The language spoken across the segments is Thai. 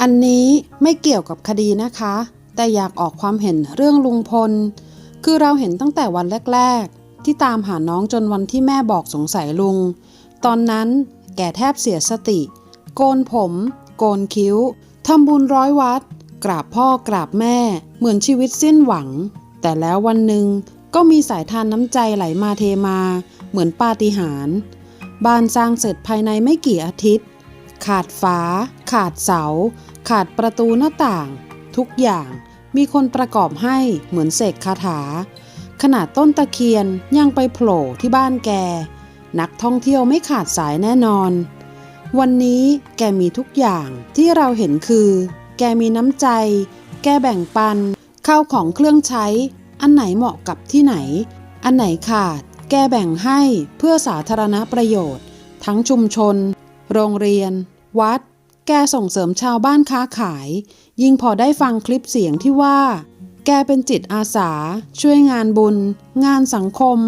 อันนี้ไม่เกี่ยวกับคดีนะคะ แต่อยากออกความเห็นเรื่องลุงพล คือเราเห็นตั้งแต่วันแรก ๆ ที่ตามหาน้องจนวันที่แม่บอกสงสัยลุง ตอนนั้นแกแทบเสียสติ โกนผม โกนคิ้วทำบุญร้อยวัด กราบพ่อกราบแม่ เหมือนชีวิตสิ้นหวัง แต่แล้ววันหนึ่งก็มีสายทานน้ำใจไหลมาเทมา เหมือนปาฏิหาริย์บ้านสร้างเสร็จภายในไม่กี่อาทิตย์ ขาดฝา ขาดเสา ขาดประตูหน้าต่าง ทุกอย่างมีคนประกอบให้เหมือนเสกคาถา ขนาดต้นตะเคียนยังไปโผล่ที่บ้านแก นักท่องเที่ยวไม่ขาดสายแน่นอน วันนี้แกมีทุกอย่างที่เราเห็นคือ แกมีน้ำใจ แกแบ่งปัน ข้าวของเครื่องใช้ อันไหนเหมาะกับที่ไหน อันไหนขาด แกแบ่งให้เพื่อสาธารณประโยชน์ ทั้งชุมชน โรงเรียน วัด แกส่งเสริมชาวบ้านค้าขาย ยิ่งพอได้ฟังคลิปเสียงที่ว่า แกเป็นจิตอาสา ช่วยงานบุญ งานสังคม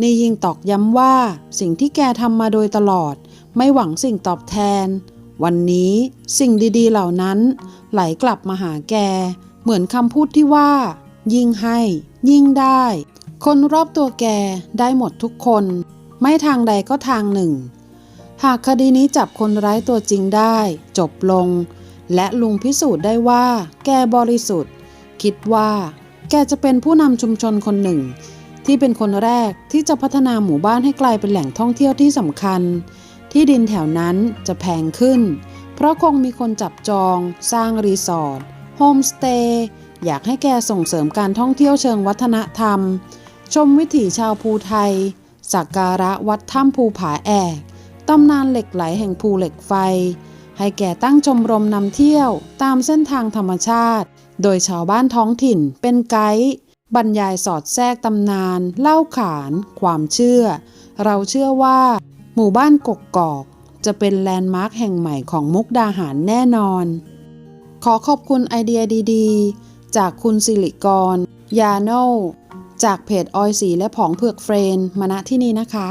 นี่ยิ่งตอกย้ำว่า สิ่งที่แกทำมาโดยตลอด ไม่หวังสิ่งตอบแทน วันนี้สิ่งดีๆเหล่านั้น ไหลกลับมาหาแก เหมือนคำพูดที่ว่า ยิ่งให้ ยิ่งได้ คนรอบตัวแกได้หมดทุกคน ไม่ทางใดก็ทางหนึ่ง หากคดีนี้จับคนร้ายตัวจริงได้ จบลง และลุงพิสูจน์ได้ว่า แกบริสุทธิ์ คิดว่า แกจะเป็นผู้นำชุมชนคนหนึ่ง ที่เป็นคนแรกที่จะพัฒนาหมู่บ้านให้กลายเป็นแหล่งท่องเที่ยวที่สำคัญ ที่ดินแถวนั้นจะแพงขึ้น เพราะคงมีคนจับจอง สร้างรีสอร์ทโฮมสเตย์อยากให้แกส่งเสริมการท่องเที่ยวเชิงวัฒนธรรม ชมวิถีชาวภูไทยสักการะวัดถ้ำภูผาแอก ตำนานเหล็กไหลแห่งภูเหล็กไฟ ให้แก่ตั้งชมรมนำเที่ยวตามเส้นทางธรรมชาติ โดยชาวบ้านท้องถิ่นเป็นไกด์บรรยายสอดแทรกตำนาน เล่าขาน ความเชื่อ เราเชื่อว่า หมู่บ้านกกกอก จะเป็นแลนด์มาร์คแห่งใหม่ของมุกดาหารแน่นอน ขอขอบคุณไอเดียดีๆ จากคุณสิริกร ยาโนจากเพจออยสีและผองเผือกเฟรน มาณที่นี้นะคะ